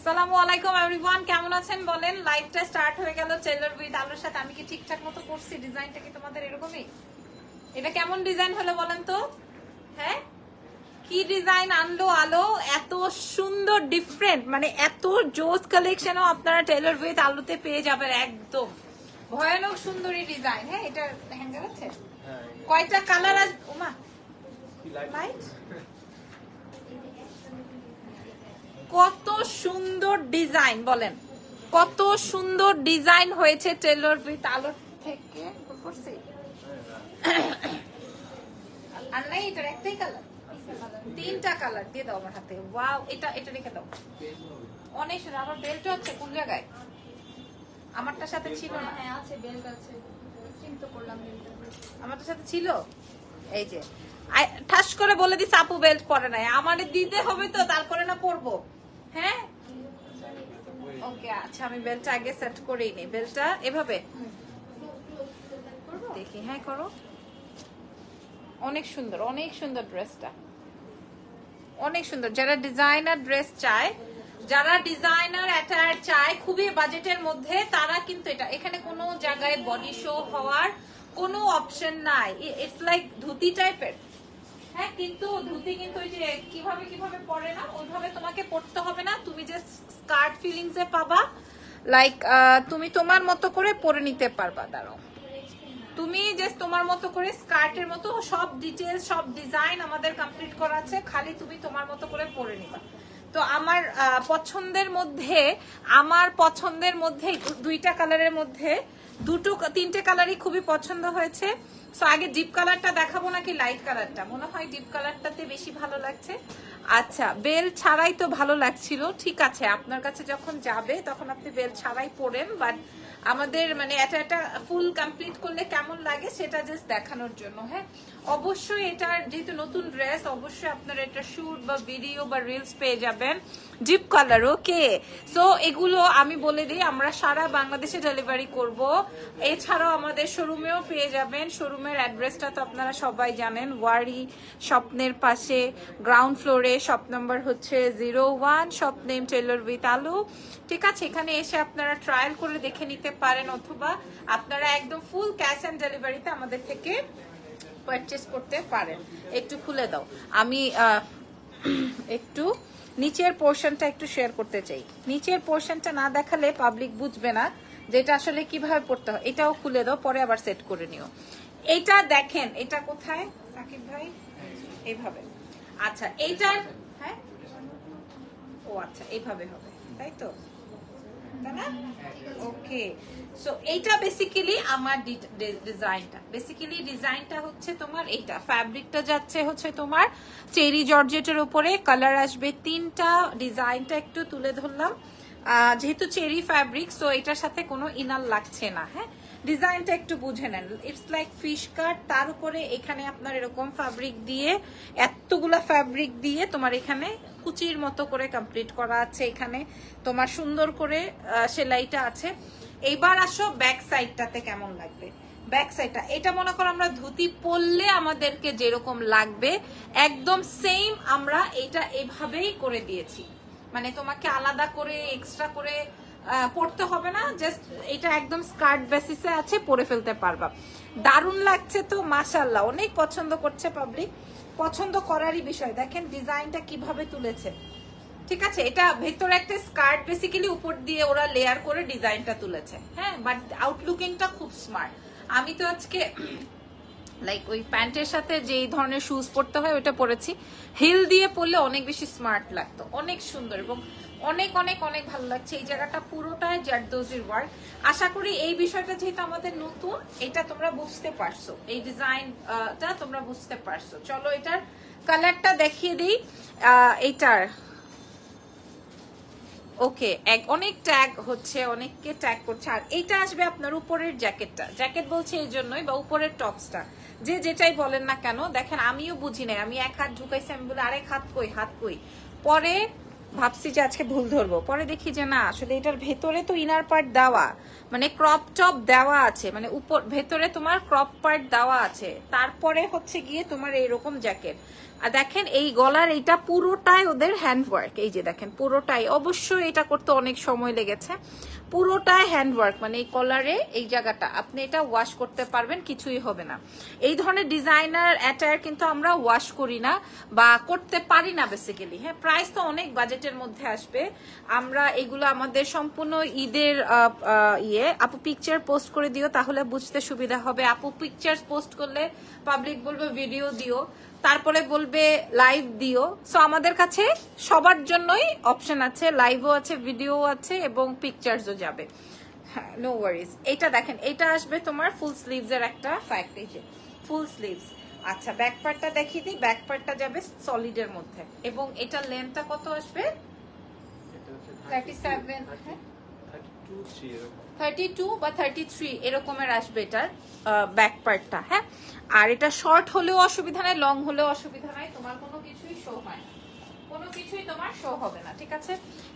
সালামু আলাইকুম এভরিওয়ান কেমন আছেন বলেন? লাইভটা স্টার্ট হয়ে গেল টেলর উইথ আলোর সাথে আমি কি ঠিকঠাক মতো করছি? ডিজাইনটা কি তোমাদের এরকমই? এটা কেমন ডিজাইন হলো বলেন তো? হ্যাঁ? কি ডিজাইন আনলো আলো? এত সুন্দর ডিফারেন্ট মানে এত জোস কালেকশনও আপনারা টেলর উইথ আলোতে পেয়ে যাবেন একদম। ভয়ানক সুন্দরী ডিজাইন হ্যাঁ? এটা হ্যাঙ্গার আছে? কয়টা কালার আস ওমা লাইট কত সুন্দর ডিজাইন বলেন। কত সুন্দর ডিজাইন হয়েছে টেলর উইথ আলোর থেকে আর নাই এটার একটাই কালার তিনটা কালার দিয়ে দাও আমার হাতে ওয়াও এটা এটা রেখে দাও। অনেক সুন্দর আমার বেল্ট হচ্ছে কোন জায়গায়? আমারটার সাথে ছিল না। হ্যাঁ আছে বেল্ট আছে। সাথে ছিল? এই যে। ঠাস করে বলে দিস আপু বেল্ট পরে নাই। আমারে দিতে হবে তো তারপরে না পরবো হ্যাঁ? আচ্ছা আমি বেল্টটা আগে সেট করেই নি বেল্টটা এভাবে? হ্যাঁ অনেক সুন্দর অনেক সুন্দর ড্রেসটা অনেক সুন্দর। যারা ডিজাইনার ড্রেস চায়, যারা ডিজাইনার অ্যাটায়ার চায়, খুবই বাজেটের মধ্যে, তারা কিন্তু এটা। এখানে কোনো জায়গায় বডি শো হওয়ার কোনো অপশন নাই। ইটস লাইক ধুতি টাইপের হ্যাঁ কিন্তু ধুতি কিন্তু ওই যে কীভাবে কীভাবে পরে না, ওইভাবে তোমাকে পড়তে হবে না। তুমি যে স্কার্ট ফিলিংস এ পাবা লাইক তুমি তোমার মতো করে পরে নিতে পারবা, দাঁড়াও। তুমি জাস্ট তোমার মতো করে স্কার্টের মতো সব ডিটেলস সব ডিজাইন আমাদের কমপ্লিট করা আছে, খালি তুমি তোমার মতো করে পরে নিবা। তো আমার পছন্দের মধ্যে, আমার পছন্দের মধ্যে দুইটা কালারের মধ্যে দুটো, তিনটে কালারই খুবই পছন্দ হয়েছে। সো আগে ডিপ কালারটা দেখাবো নাকি লাইট কালারটা মনে হয় ডিপ কালারটাতে বেশি ভালো লাগছে। আচ্ছা বেল ছাড়াই তো ভালো লাগছিল। ঠিক আছে, আপনার কাছে যখন যাবে, তখন আপনি বেল ছাড়াই পরেন বাট আমাদের মানে এটা একটা ফুল কমপ্লিট করলে কেমন লাগে সেটা জাস্ট দেখানোর জন্য হ্যাঁ? অবশ্যই এটার যেহেতু নতুন ড্রেস অবশ্যই আপনারা এটা শুট বা ভিডিও বা রিলস পেয়ে যাবেন। জিপ কালার ওকে সো এগুলো আমি বলে দিই, আমরা সারা বাংলাদেশে ডেলিভারি করব। এছাড়াও আমাদের শোরুমেও পেয়ে যাবেন। শোরুমের অ্যাড্রেসটা তো আপনারা সবাই জানেন, ওয়ারি, স্বপ্নের পাশে গ্রাউন্ড ফ্লোরে শপ নাম্বার হচ্ছে zero one shop name tailor with আলু ঠিক আছে, এখানে এসে আপনারা ট্রায়াল করে দেখে নিতে পারেন অথবা আপনারা একদম ফুল ক্যাশ অ্যান্ড ডেলিভারিতে আমাদের থেকে পারচেস করতে পারেন। একটু খুলে দাও। আমি একটু নিচের পোর্শনটা একটু শেয়ার করতে চাই। নিচের পোর্শনটা না দেখালে পাবলিক বুঝবে না যেটা আসলে কীভাবে পড়তে হয়। এটাও খুলে দাও, পরে আবার সেট করে নিও। এটা দেখেন, এটা কোথায়? সাকিব ভাই? এইভাবে। আচ্ছা এইটার হ্যাঁ? ও আচ্ছা এইভাবে হবে, তাই তো? ওকে সো এইটা বেসিক্যালি আমার ডিজাইনটা বেসিক্যালি ডিজাইনটা হচ্ছে তোমার এইটা ফ্যাব্রিকটা যাচ্ছে হচ্ছে তোমার চেরি জর্জেটের কালার আসবে তিনটা ডিজাইনটা একটু তুলে ধরলাম। যেহেতু চেরি ফ্যাব্রিক সো এটার সাথে কোনো ইনার লাগছে না হ্যাঁ? ডিজাইনটা একটু বুঝে নেন। ইটস লাইক ফিশ কাট তার উপরে এখানে আপনার এরকম ফ্যাব্রিক দিয়ে, এতগুলা ফ্যাব্রিক দিয়ে তোমার এখানে কুচির মতো করে কমপ্লিট করা আছে এখানে। তোমার সুন্দর করে সেলাইটা আছে। এইবার আসো ব্যাক সাইডটাতে কেমন লাগবে? ব্যাক সাইডটা এটা মনে করো আমরা ধুতি পরলে আমাদেরকে যেরকম লাগবে, একদম সেম আমরা এটা এভাবেই করে দিয়েছি। মানে তোমাকে আলাদা করে এক্সট্রা করে পড়তে হবে না জাস্ট এটা একদম স্কার্ট বেসিসে আছে, পরে ফেলতে পারবা। দারুণ লাগছে তো মাশাল্লাহ অনেক পছন্দ করছে পাবলিক পছন্দ করারই বিষয়, দেখেন ডিজাইনটা কীভাবে তুলেছে। ঠিক আছে, এটা ভেতরে একটা স্কার্ট বেসিক্যালি উপর দিয়ে ওরা লেয়ার করে ডিজাইনটা তুলেছে। হ্যাঁ বাট আউটলুকিংটা খুব স্মার্ট আমি তো আজকে লাইক ওই প্যান্টের সাথে যেই ধরনের শুজ পরতে হয় ওটা পরেছি। হিল দিয়ে পরলে অনেক বেশি স্মার্ট লাগতো। অনেক সুন্দর এবং অনেক অনেক অনেক ভালো লাগছে। এই জায়গাটা পুরোটাই জারদোজির ওয়ার্ক আশা করি এই বিষয়টা যেহেতু আমাদের নতুন এটা তোমরা বুঝতে পারছ। এই ডিজাইনটা তোমরা বুঝতে পারছ। চলো এটার কালারটা দেখিয়ে দিই। আহ, এইটার। ওকে এক অনেক ট্যাগ হচ্ছে অনেককে ট্যাগ করছে। আর এইটা আসবে আপনার উপরের জ্যাকেটটা জ্যাকেট বলছে এই জন্যই বা উপরের টপসটা যে যেটাই বলেন না কেন, দেখেন, আমিও বুঝি নাই। আমি এক হাত ঢুকাইছি, আমি বলে, আরেক হাত কই হাত কই? পরে ভাবছি যে আজকে ভুল ধরবো। পরে দেখি যে না, আসলে এটার ভেতরে তো ইনার পার্ট দেওয়া মানে ক্রপ টপ দেওয়া আছে মানে উপর, ভেতরে তোমার ক্রপ পার্ট দেওয়া আছে। তারপরে হচ্ছে গিয়ে তোমার এইরকম জ্যাকেট আর দেখেন, এই গলার এইটা পুরোটাই ওদের হ্যান্ডওয়ার্ক এই যে দেখেন, পুরোটাই। অবশ্যই এটা করতে অনেক সময় লেগেছে। পুরোটাই হ্যান্ডওয়ার্ক মানে এই কলারে এই জায়গাটা, আপনি এটা ওয়াশ করতে পারবেন, কিছুই হবে না। এই ধরনের ডিজাইনার অ্যাটায়ার কিন্তু আমরা ওয়াশ করি না বা করতে পারি না বেসিক্যালি হ্যাঁ প্রাইস তো অনেক বাজেটের মধ্যে আসবে। আমরা এগুলো আমাদের সম্পূর্ণ ঈদের ইয়ে আপু পিকচার পোস্ট করে দিও, তাহলে বুঝতে সুবিধা হবে। আপু পিকচার পোস্ট করলে পাবলিক বলবে ভিডিও দিও। তারপরে বলবে লাইভ দিও। সো আমাদের কাছে সবার জন্যই অপশন আছে লাইভও আছে ভিডিও আছে এবং পিকচার্সও যাবে। হ্যাঁ নো ওয়ারিজ এটা দেখেন এটা আসবে তোমার ফুল স্লিভস এর একটা ফ্যাক্ট এই যে ফুল স্লিভস আচ্ছা ব্যাক পার্টটা দেখিয়ে দিই। ব্যাক পার্টটা যাবে সলিডের মধ্যে। এবং এটা লেন্থটা কত আসবে? এটা হচ্ছে 37, 32, হ্যাঁ। 32, 3 এরকম। থার্টি টু বা থার্টি থ্রি এরকমের আসবে এটার ব্যাক পার্টটা হ্যাঁ? আর এটা শর্ট হলেও অসুবিধা নাই লং হলেও অসুবিধা নাই, তোমার কোনো কিছুই শো হয় কোনো কিছুই তোমার শো হবে না, ঠিক আছে?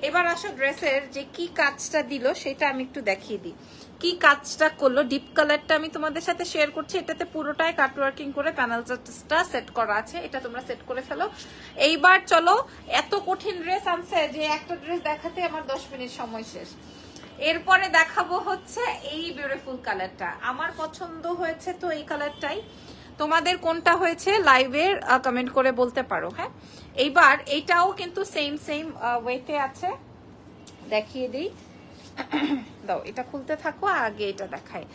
এবার আসো ড্রেসের যে কি কাজটা দিল, সেটা আমি একটু দেখিয়ে দিই। কি কাজটা করল ডিপ কালারটা আমি তোমাদের সাথে শেয়ার করছি, এটাতে পুরোটাই কাটওয়ার্কিং করে প্যানেলটা সেট করা আছে, এটা তোমরা সেট করে ফেলো। এইবার চলো, এত কঠিন ড্রেস আনছে যে একটা ড্রেস দেখাতে আমার দশ মিনিট সময় শেষ। এরপরে দেখাবো হচ্ছে এই বিউটিফুল কালারটা আমার পছন্দ হয়েছে তো এই কালারটাই তোমাদের কোনটা হয়েছে লাইভের কমেন্ট করে বলতে পারো হ্যাঁ? এইবার এইটাও কিন্তু সেম সেম ওয়েতে আছে। দেখিয়ে দিই। দাও, এটা খুলতে থাকো আগে এটা দেখায়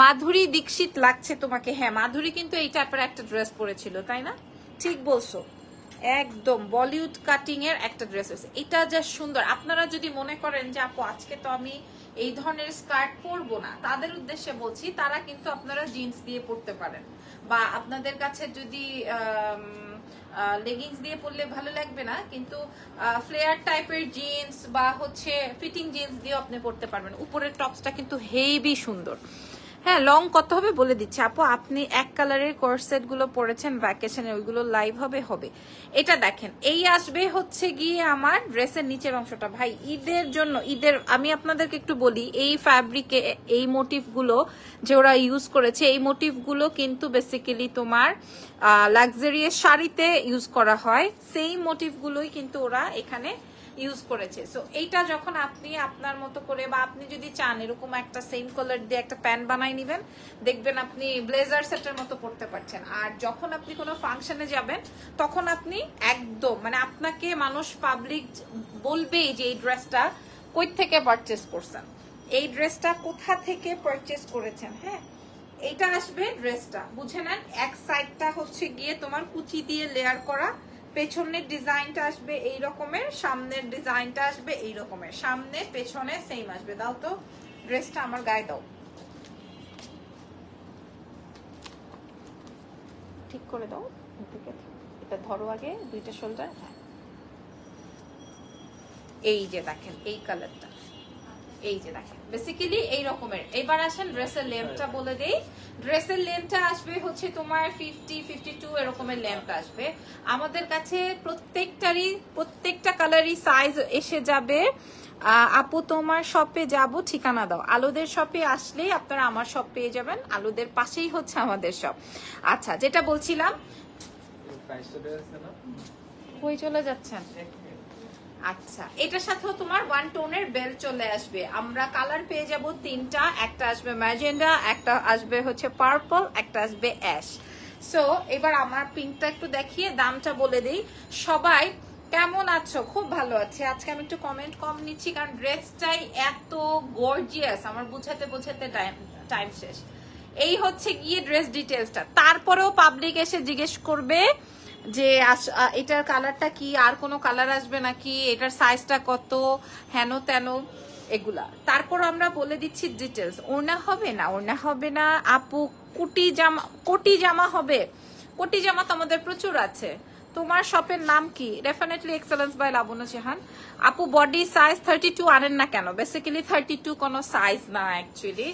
মাধুরী দীক্ষিত লাগছে তোমাকে। হ্যাঁ মাধুরী কিন্তু এই টাইপের একটা ড্রেস পরেছিল, তাই না? ঠিক বলছো। একদম বলিউড কাটিং এর একটা ড্রেস আছে। এটা যা সুন্দর। আপনারা যদি মনে করেন যে, আপু, আজকে তো আমি এই ধরনের স্কার্ট পরবো না। তাদের উদ্দেশ্যে বলছি, তারা কিন্তু আপনারা জিন্স দিয়ে পরতে পারেন। বা আপনাদের কাছে যদি লেগিংস দিয়ে পরলে ভালো লাগবে না, কিন্তু ফ্লেয়ার টাইপের জিন্স বা হচ্ছে ফিটিং জিন্স দিয়ে আপনি পরতে পারবেন। উপরের টপসটা কিন্তু হেভি সুন্দর। হ্যাঁ লং কত হবে বলে দিচ্ছি। আপু, আপনি এক কালারের কোর্সেটগুলো পরেছেন ভ্যাকেশনে ওইগুলো লাইভ হবে হবে। এটা দেখেন, এই আসবে হচ্ছে গিয়ে আমার ড্রেসের নিচের অংশটা। ভাই, ঈদের জন্য, ঈদের, আমি আপনাদেরকে একটু বলি, এই ফ্যাব্রিকে এই মোটিভগুলো যে ওরা ইউজ করেছে, এই মোটিভগুলো কিন্তু বেসিক্যালি তোমার লাক্সারিয়াস শাড়িতে ইউজ করা হয়। সেই মোটিভ গুলোই কিন্তু ওরা এখানে ইউজ করেছে। সো এইটা যখন আপনি আপনার মতো করে বা আপনি যদি চান এরকম একটা সেম কালার দিয়ে একটা প্যান্ট বানাই নেবেন, দেখবেন আপনি ব্লেজার সেটের মতো পড়তে পারছেন। আর যখন আপনি কোনো ফাংশনে যাবেন, তখন আপনি একদম মানে আপনাকে মানুষ পাবলিক বলবেই যে এই ড্রেসটা কই থেকে পারচেস করছেন। এই ড্রেসটা কোথা থেকে পারচেস করেছেন হ্যাঁ? এইটা আসবে ড্রেসটা বুঝে নেন, এক সাইডটা হচ্ছে গিয়ে তোমার কুচি দিয়ে লেয়ার করা পেছনের ডিজাইনটা আসবে এই রকমের, সামনের ডিজাইনটা আসবে এই রকমের। সামনে, পেছনে সেম আসবে। দাও তো ড্রেসটা আমার গায়ে দাও। ঠিক করে দাও এটা ধরো আগে, দুইটা শোল্ডার হ্যাঁ। এই যে দেখেন, এই কালারটা এই যে দেখেন বেসিক্যালি এই রকমের। এবার আসেন ড্রেসের লেন্থটা বলে দেই। ড্রেসের লেন্থটা আসবে হচ্ছে তোমার ফিফটি ফিফটি টু এরকমের লেন্থ আসবে। আমাদের কাছে প্রত্যেকটারই প্রত্যেকটা কালারই সাইজ এসে যাবে। আপু তোমার শপে যাব ঠিকানা দাও। আলুদের শপে আসলেই আপনারা আমার শপ পেয়ে যাবেন। আলুদের পাশেই হচ্ছে আমাদের শপ আচ্ছা যেটা বলছিলাম? কই চলে যাচ্ছেন? আচ্ছা এটার সাথেও তোমার ওয়ান টোনের বেল চলে আসবে। আমরা কালার পেয়ে যাব তিনটা, একটা আসবে ম্যাজেন্ডা একটা আসবে হচ্ছে পার্পল একটা আসবে অ্যাশ সো এবার আমার পিঙ্কটা একটু দেখিয়ে দামটা বলে দিই। সবাই কেমন আছো? খুব ভালো আছে। আজকে আমি একটু কমেন্ট কম নিচ্ছি, কারণ ড্রেসটাই এত গর্জিয়াস আমার বুঝাতে বুঝাতে টাইম টাইম শেষ। এই হচ্ছে গিয়ে ড্রেস ডিটেলসটা তারপরেও পাবলিক এসে জিজ্ঞেস করবে যে এটার কালারটা কি? আর কোনো কালার আসবে নাকি? এটার সাইজটা কত? হেন তেন, এগুলা। তারপর আমরা বলে দিচ্ছি ডিটেলস ওড়না হবে না? ওড়না হবে না? আপু, কুটি জামা, কোটি জামা হবে। কোটি জামা তো আমাদের প্রচুর আছে। তোমার শপের নাম কি? ডেফিনেটলি এক্সেলেন্স বাই লাবণ্য চেহান আপু বডি সাইজ থার্টি টু আনেন না কেন? বেসিক্যালি থার্টি টু কোনো সাইজ না অ্যাকচুয়ালি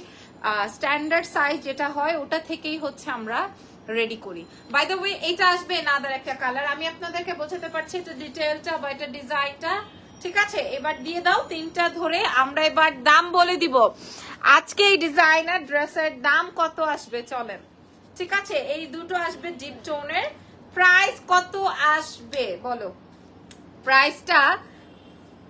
স্ট্যান্ডার্ড সাইজ যেটা হয়, ওটা থেকেই হচ্ছে আমরা রেডি করি। বাই দ্য ওয়ে এটা আসবে নাদার একটা কালার আমি আপনাদেরকে বোঝাতে পারছি এটা ডিটেলটা বা এটা ডিজাইনটা ঠিক আছে? এবার দিয়ে দাও, তিনটা ধরে আমরা এবার দাম বলে দিব। আজকে এই ডিজাইনার ড্রেসের দাম কত আসবে চলেন। ঠিক আছে? এই দুটো আসবে জিপ টোনের প্রাইস কত আসবে? বলো। প্রাইসটা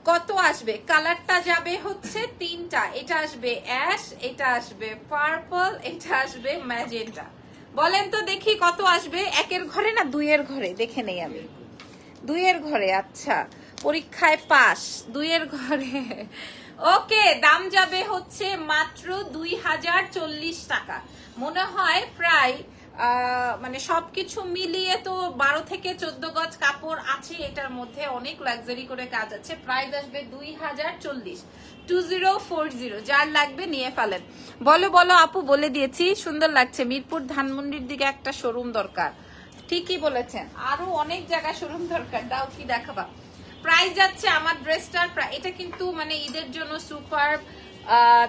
কত আসবে? কালারটা যাবে হচ্ছে তিনটা। এটা আসবে অ্যাশ এটা আসবে পার্পল এটা আসবে ম্যাজেন্টা বলেন তো দেখি কত আসবে? একের ঘরে না দুইয়ের ঘরে? দেখে নেই আমি। দুইয়ের ঘরে আচ্ছা। পরীক্ষায় পাস দুইয়ের ঘরে। ওকে, দাম যাবে হচ্ছে মাত্র দুই হাজার চল্লিশ টাকা। মনে হয় প্রায় মানে সবকিছু মিলিয়ে তো বারো থেকে চোদ্দ গজ কাপড় আছে এটার মধ্যে। অনেক লাক্সারি করে কাজ আছে। প্রাইস আসবে দুই হাজার চল্লিশ। টু জিরো ফোর জিরো যার লাগবে নিয়ে ফেলেন। বলো বলো আপু, বলে দিয়েছি, সুন্দর লাগছে। মিরপুর ধানমন্ডির দিকে একটা শোরুম দরকার। ঠিকই বলেছেন। আরও অনেক শোরুম দরকার, দাও কি যাচ্ছে আমার এটা কিন্তু মানে ঈদের জন্য সুপার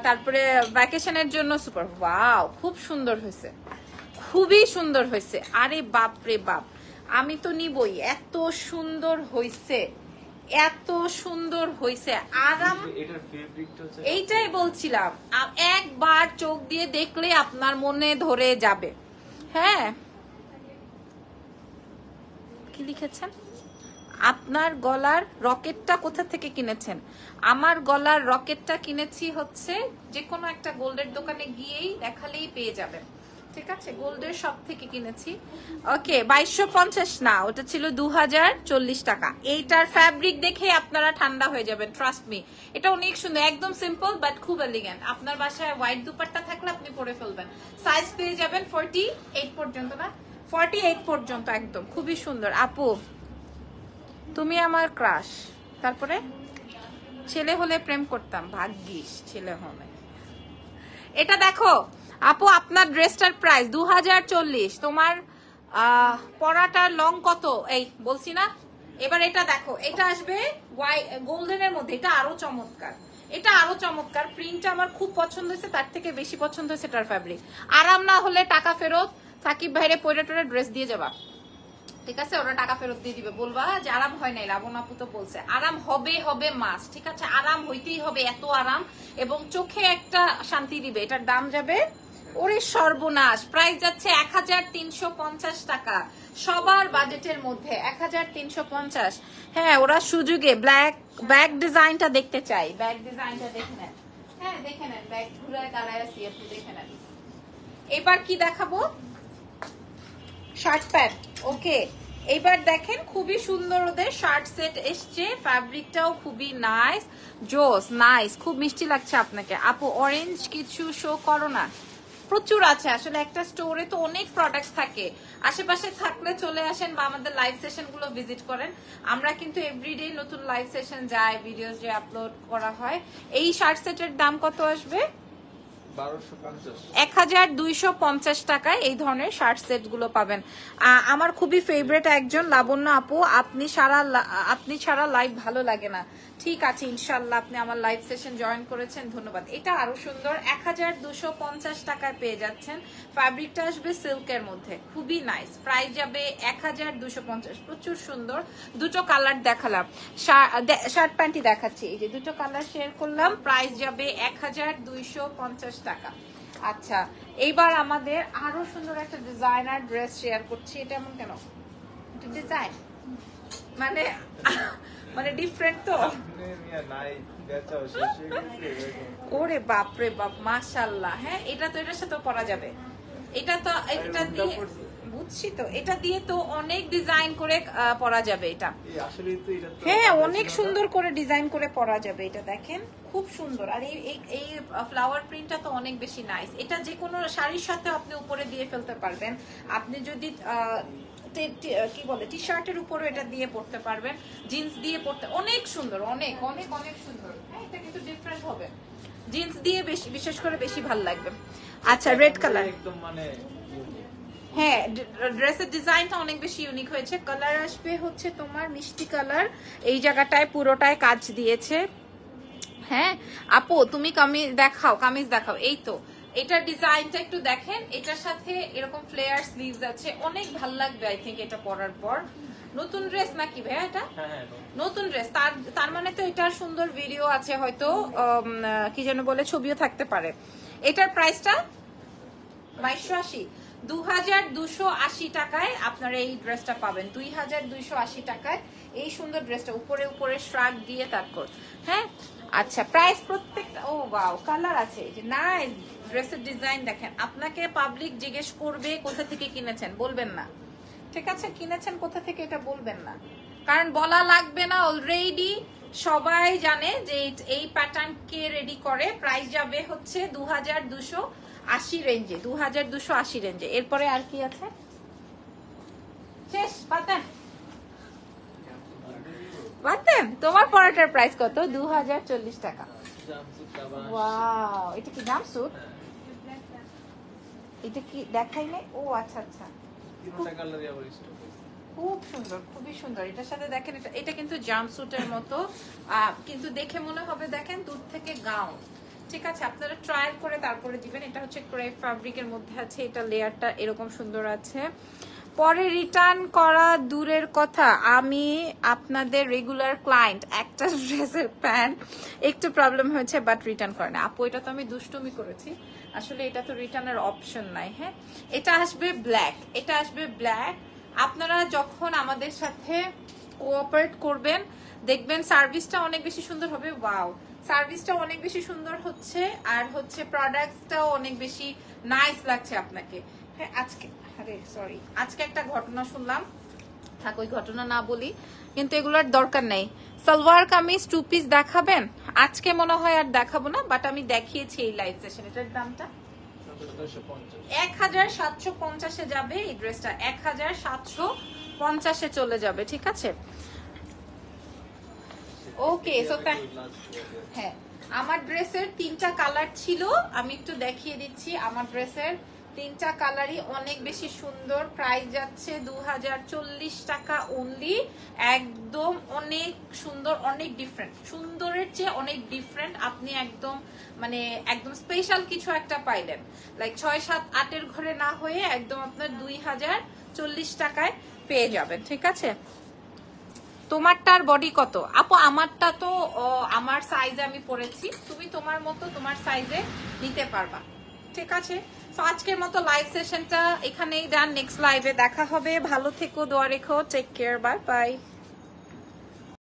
তারপরে ভ্যাকেশনের জন্য সুপার ওয়াও খুব সুন্দর হয়েছে। খুবই সুন্দর হয়েছে। আরে বাপ রে বাপ। আমি তো নিবই, এত সুন্দর হয়েছে। এত সুন্দর হয়েছে আরাম এইটাই বলছিলাম। একবার চোখ দিয়ে দেখলে আপনার মনে ধরে যাবে। হ্যাঁ। কি লিখেছেন? আপনার গলার রকেটটা কোথা থেকে কিনেছেন? আমার গলার রকেটটা কিনেছি হচ্ছে যে কোনো একটা গোল্ডের দোকানে গিয়েই দেখালেই পেয়ে যাবেন। ঠিক আছে, গোল্ডের সব থেকে কিনেছি। ওকে বাইশশো পঞ্চাশ না ওটা ছিল দু হাজার চল্লিশ টাকা। এইটার ফ্যাব্রিক দেখে আপনারা ঠান্ডা হয়ে যাবেন ট্রাস্ট মি এটা অনেক সুন্দর, একদম সিম্পল বাট খুব এলিগেন্ট আপনার বাসায় হোয়াইট দুপাট্টা থাকলে আপনি পরে ফেলবেন। সাইজ পেয়ে যাবেন ফোরটি এইট পর্যন্ত না? ফর্টি এইট পর্যন্ত একদম, খুবই সুন্দর। আপু, তুমি আমার ক্রাশ তারপরে? ছেলে হলে প্রেম করতাম, ভাগ্যিস, ছেলে হলে। এটা দেখো আপু, আপনার ড্রেসটার প্রাইস দু হাজার চল্লিশ। তোমার পরাটার লং কত? এই, বলছি না? এবার এটা দেখো, এটা আসবে গোল্ডেনের মধ্যে, এটা আরও চমৎকার। এটা আরও চমৎকার, প্রিন্টটা আমার খুব পছন্দ হয়েছে, তার থেকে বেশি পছন্দ হয়েছে এটার ফ্যাব্রিক আরাম না হলে টাকা ফেরত, সাকিব ভাইরে পরে টরে ড্রেস দিয়ে যাবা। ঠিক আছে, ওরা টাকা ফেরত দিয়ে দিবে। বলবা যে আরাম হয় নাই, লাবণ আপু তো বলছে, আরাম হবে হবে মাস ঠিক আছে? আরাম হইতেই হবে, এত আরাম, এবং চোখে একটা শান্তি দিবে, এটার দাম যাবে ওরে সর্বনাশ প্রাইস যাচ্ছে এক হাজার তিনশো পঞ্চাশ টাকা। সবার বাজেটের মধ্যে এক হাজার তিনশো পঞ্চাশ। হ্যাঁ ওরা সুযোগে ব্ল্যাক ব্যাক ডিজাইনটা দেখতে চাই। ব্যাক ডিজাইনটা দেখে নেন। হ্যাঁ ব্যাগ শার্ট প্যান্ট ওকে দেখেন, খুবই সুন্দর ওদের শার্ট সেট এসছে। ফ্যাব্রিকটাও খুবই নাইস জোস নাইস খুব মিষ্টি লাগছে আপনাকে। আপু অরেঞ্জ কিছু শো করো না। প্রচুর আছে। আসলে একটা স্টোরে তো অনেক প্রোডাক্ট থাকে। আশেপাশে থাকলে চলে আসেন বা আমাদের লাইভ সেশনগুলো ভিজিট করেন। আমরা কিন্তু এভরিডে নতুন লাইভ সেশন যায় ভিডিও যে আপলোড করা হয়। এই শার্ট সেটের দাম কত আসবে? এক হাজার দুইশো পঞ্চাশ টাকায় এই ধরনের শার্ট সেটগুলো পাবেন আমার খুবই ফেভারিট একজন লাবণ্য আপু। আপনি সারা আপনি ছাড়া লাইভ ভালো লাগে না। ঠিক আছে ইনশাল্লাহ আপনি আমার লাইভ সেশন জয়েন করেছেন। ধন্যবাদ। এটা আরও সুন্দর। এক হাজার দুশো পঞ্চাশ টাকায় পেয়ে যাচ্ছেন। ফ্যাব্রিকটা আসবে সিল্কের মধ্যে। খুবই নাইস প্রাইস যাবে এক হাজার দুশো পঞ্চাশ। প্রচুর সুন্দর। দুটো কালার দেখালাম। শার্ট প্যান্টই দেখাচ্ছি। এই যে দুটো কালার শেয়ার করলাম। প্রাইস যাবে এক হাজার দুইশো পঞ্চাশ টাকা। আচ্ছা এইবার আমাদের আরও সুন্দর একটা ডিজাইনার ড্রেস শেয়ার করছি। এটা এমন কেন? ডিজাইন মানে মানে ডিফারেন্ট তো। ওরে বাপ রে বাপ মাশাল্লাহ হ্যাঁ এটা তো এটার সাথে পরা যাবে। এটা তো এটা দিয়ে বুঝছি তো। এটা দিয়ে তো অনেক ডিজাইন করে পরা যাবে এটা। হ্যাঁ অনেক সুন্দর করে ডিজাইন করে পরা যাবে এটা দেখেন। খুব সুন্দর। আর এই এই- ফ্লাওয়ার প্রিন্টটা তো অনেক বেশি নাইস এটা যে কোনো শাড়ির সাথে আপনি উপরে দিয়ে ফেলতে পারবেন। আপনি যদি কি বলে টি শার্টের উপরে এটা দিয়ে পড়তে পারবেন। জিন্স দিয়ে পড়তে অনেক সুন্দর অনেক অনেক অনেক সুন্দর। হ্যাঁ এটা কিন্তু ডিফারেন্ট হবে। জিন্স দিয়ে বেশি বিশেষ করে বেশি ভালো লাগবে। আচ্ছা রেড কালার একদম মানে হ্যাঁ ড্রেসের ডিজাইনটা অনেক বেশি ইউনিক হয়েছে। কালার আসবে হচ্ছে তোমার মিষ্টি কালার এই জায়গাটায় পুরোটায় কাজ দিয়েছে। হ্যাঁ? আপু তুমি কামিজ দেখাও কামিজ দেখাও। এই তো এটার ডিজাইনটা একটু দেখেন এটার সাথে এরকম ফ্লেয়ার স্লিভস আছে অনেক ভালো লাগবে আই থিঙ্ক এটা পরার পর। নতুন ড্রেস নাকি ভাইয়া এটা? হ্যাঁ হ্যাঁ নতুন ড্রেস তার তার মানে তো এটার সুন্দর ভিডিও আছে হয়তো কি যেন বলে ছবিও থাকতে পারে। এটার প্রাইসটা বাইশশো আশি। দু হাজার দুশো আশি টাকায় আপনারা এই ড্রেসটা পাবেন। দুই হাজার দুইশো আশি টাকায় এই সুন্দর ড্রেসটা উপরে উপরে শ্রাগ দিয়ে তারপর। হ্যাঁ? আচ্ছা প্রাইস প্রত্যেকটা, ও বাও কালার আছে যে নাই ড্রেসের ডিজাইন দেখেন। আপনাকে পাবলিক জিজ্ঞেস করবে কোথা থেকে কিনেছেন, বলবেন না। ঠিক আছে? কিনেছেন কোথা থেকে এটা বলবেন না। কারণ বলা লাগবে না অলরেডি সবাই জানে যে এই- এই প্যাটার্ন কে রেডি করে। প্রাইস যাবে হচ্ছে দু হাজার দুশো আশি রেঞ্জে দু হাজার দুশো আশি রেঞ্জে এরপরে আর কি আছে? শেষ পাতেন পাতেন তোমার পরোটার প্রাইস কত? দু হাজার চল্লিশ টাকা। ওয়াও এটা কি জামসুট এটা কি দেখাই নাই ও আচ্ছা আচ্ছা। খুব সুন্দর খুবই সুন্দর। এটার সাথে দেখেন এটা এটা কিন্তু জাম্পস্যুটের মতো। কিন্তু দেখে মনে হবে দেখেন দূর থেকে গাউন ঠিক আছে আপনারা ট্রায়াল করে তারপরে দিবেন। এটা হচ্ছে ক্রেপ ফ্যাব্রিকের মধ্যে আছে এটা লেয়ারটা এরকম সুন্দর আছে। পরে রিটার্ন করা দূরের কথা, আমি আপনাদের রেগুলার ক্লায়েন্ট একটা ড্রেসের প্যান্ট একটু প্রবলেম হয়েছে বাট রিটার্ন করে না। আপু, এটা তো আমি দুষ্টুমি করেছি। আসলে এটা তো রিটার্নের অপশন নাই হ্যাঁ? এটা আসবে ব্ল্যাক এটা আসবে ব্ল্যাক আপনারা যখন আমাদের সাথে কোঅপারেট করবেন, দেখবেন সার্ভিসটা অনেক বেশি সুন্দর হবে। ওয়াও সার্ভিসটা অনেক বেশি সুন্দর হচ্ছে, আর হচ্ছে প্রোডাক্টসটাও অনেক বেশি নাইস লাগছে আপনাকে। হ্যাঁ আজকে। সরি আজকে একটা ঘটনা শুনলাম। থাক, ওই ঘটনা না বলি, কিন্তু এগুলোর দরকার নেই। সালোয়ার কামিজ টু পিস দেখাবেন? আজকে মনে হয় আর দেখাবো না বাট আমি দেখিয়েছি এই লাইভ সেশন এটার দামটা? এক হাজার সাতশো পঞ্চাশে যাবে এই ড্রেসটা এক হাজার সাতশো পঞ্চাশে চলে যাবে, ঠিক আছে? ওকে হ্যাঁ আমার ড্রেসের তিনটা কালার ছিল। আমি একটু দেখিয়ে দিচ্ছি। আমার ড্রেসের তিনটা কালারই অনেক বেশি সুন্দর। প্রাইস যাচ্ছে দু হাজার চল্লিশ টাকা অনলি একদম অনেক সুন্দর, অনেক ডিফারেন্ট সুন্দরের চেয়ে অনেক ডিফারেন্ট আপনি একদম মানে একদম স্পেশাল কিছু একটা পাইলেন। লাইক ছয় সাত আটের ঘরে না হয়ে একদম আপনার দুই হাজার চল্লিশ টাকায় পেয়ে যাবেন, ঠিক আছে? তোমারটার বডি কত? আপু, আমারটা তো আমার সাইজে আমি পরেছি তুমি তোমার মতো তোমার সাইজে নিতে পারবা, ঠিক আছে? আজকের মতো লাইভ সেশনটা এখানেই ডান নেক্সট লাইভে দেখা হবে। ভালো থেকো, দোয়া রেখো। Take care bye bye